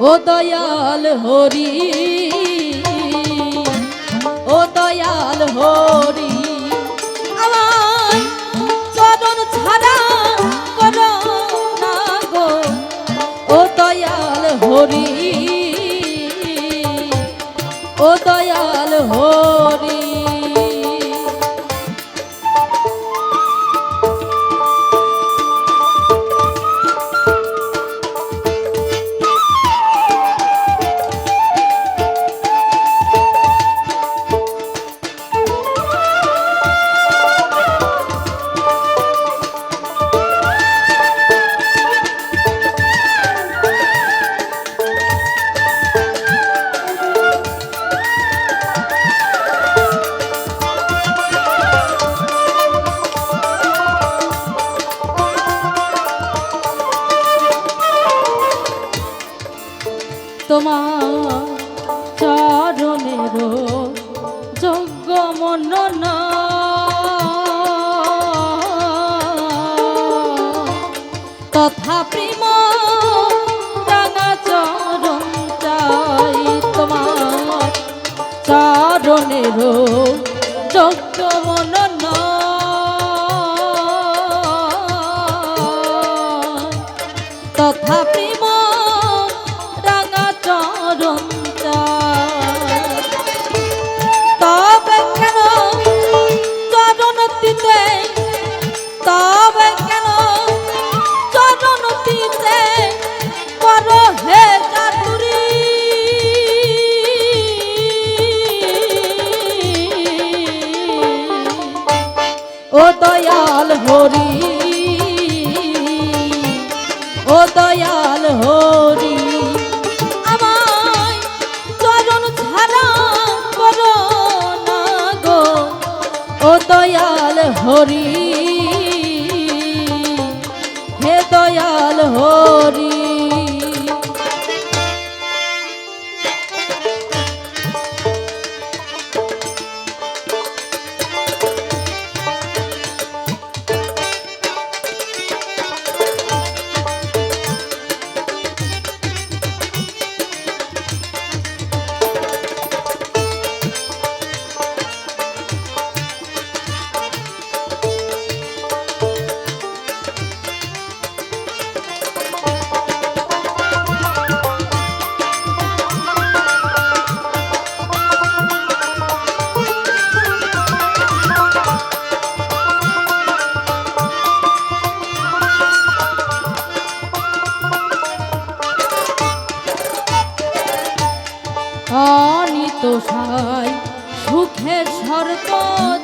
ও দয়াল হরি, ও দয়াল হরি, আমার চরণ ছাড়া করো না গো। ও দয়াল হরি, ও দয়াল হরি। যোগ্য মনন তথা প্রেম রাঙা চরণ চাই তোমার। চরণের যোগ্য মনন। তথা ও দয়াল হরি, ও দয়াল হরি, আমায় চরণ ছাড়া করো না গো। ও দয়াল হরি সাই সুখের সর্বদা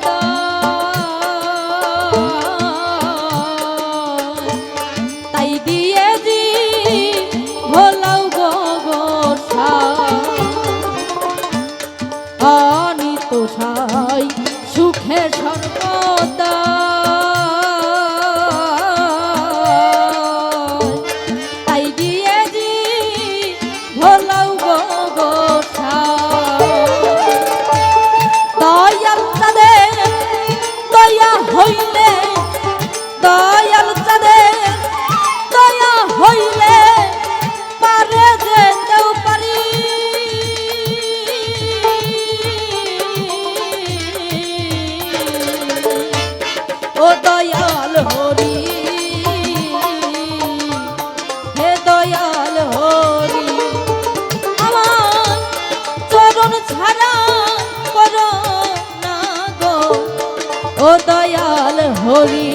ও দয়াল হরি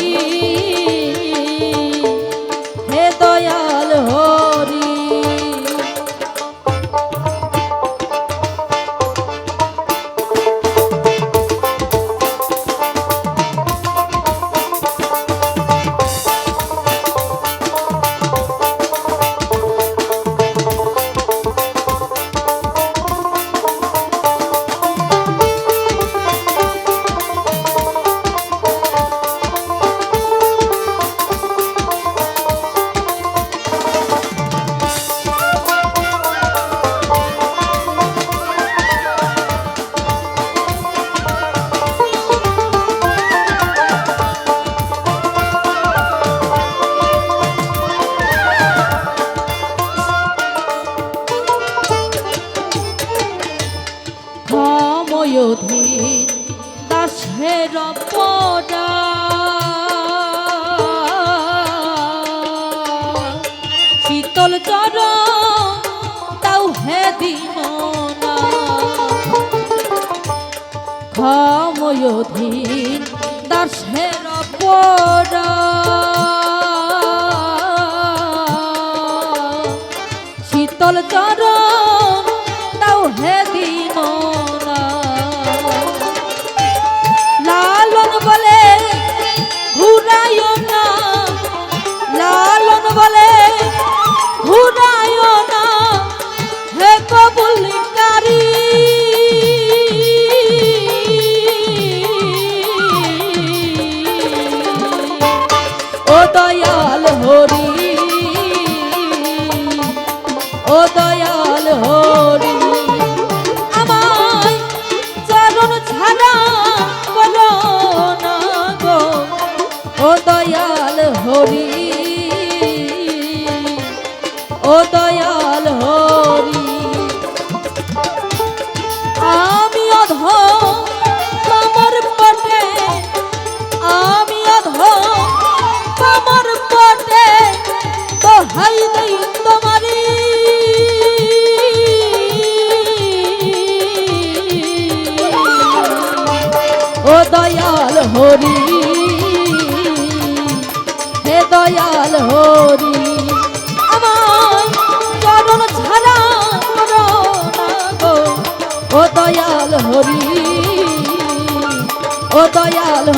দাসের পরা শীতল চর তাও হে দিমনা ক্ষময়োধীন দাসের পরা শীতল চরণ তাও হে ও দয়াল হরি হে দয়াল হরি। আমার চরণ ছাড়া ও দয়াল হরি ও দয়াল